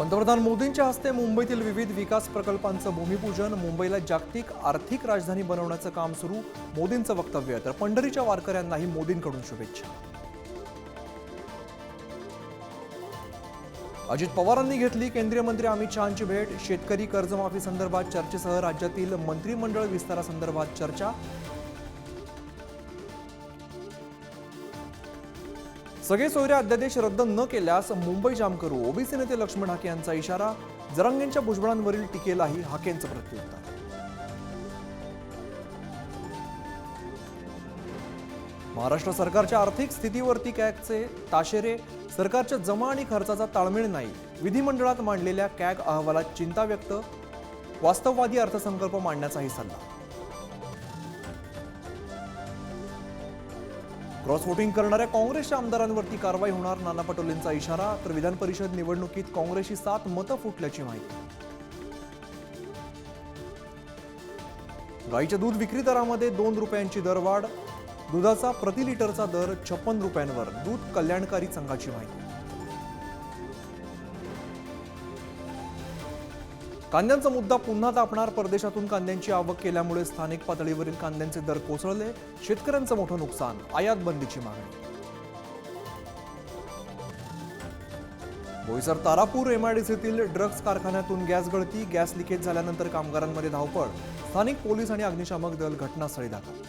पंतप्रधान मोदींच्या हस्ते मुंबईतील विविध विकास प्रकल्पांचं भूमिपूजन मुंबईला जागतिक आर्थिक राजधानी बनवण्याचं काम सुरू मोदींचं वक्तव्य. तर पंढरीच्या वारकऱ्यांनाही मोदींकडून शुभेच्छा. अजित पवारांनी घेतली केंद्रीय मंत्री अमित शहांची भेट. शेतकरी कर्जमाफी संदर्भात चर्चेसह राज्यातील मंत्रिमंडळ विस्तारासंदर्भात चर्चा. सगळे सोयरे अध्यादेश रद्द न केल्यास मुंबई जाम करू. ओबीसी नेते लक्ष्मण हाके यांचा इशारा जरांगेंच्या भुजबळांवरील टीकेलाही हाकेंचं प्रत्युत्तर. महाराष्ट्र सरकारच्या आर्थिक स्थितीवरती कॅगचे ताशेरे सरकारच्या जमा आणि खर्चाचा ताळमेळ नाही विधिमंडळात मांडलेल्या कॅग अहवालात चिंता व्यक्त वास्तववादी अर्थसंकल्प मांडण्याचाही सल्ला. क्रॉस वोटिंग करणाऱ्या काँग्रेसच्या आमदारांवरती कारवाई होणार नाना पटोलेंचा इशारा तर विधान परिषद निवडणुकीत काँग्रेसची सात मतं फुटल्याची माहिती. गाईच्या दूध विक्री दरामध्ये दोन रुपयांची दरवाढ दुधाचा प्रति लिटरचा दर छप्पन रुपयांवर दूध कल्याणकारी संघाची माहिती. कांद्यांचा मुद्दा पुन्हा तापणार परदेशातून कांद्यांची आवक केल्यामुळे स्थानिक पातळीवरील कांद्यांचे दर कोसळले शेतकऱ्यांचं मोठं नुकसान आयात बंदीची मागणी. बोईसर तारापूर एमआयडीसीतील ड्रग्ज कारखान्यातून गॅस गळती गॅस लिकेज झाल्यानंतर कामगारांमध्ये धावपळ स्थानिक पोलीस आणि अग्निशामक दल घटनास्थळी दाखल.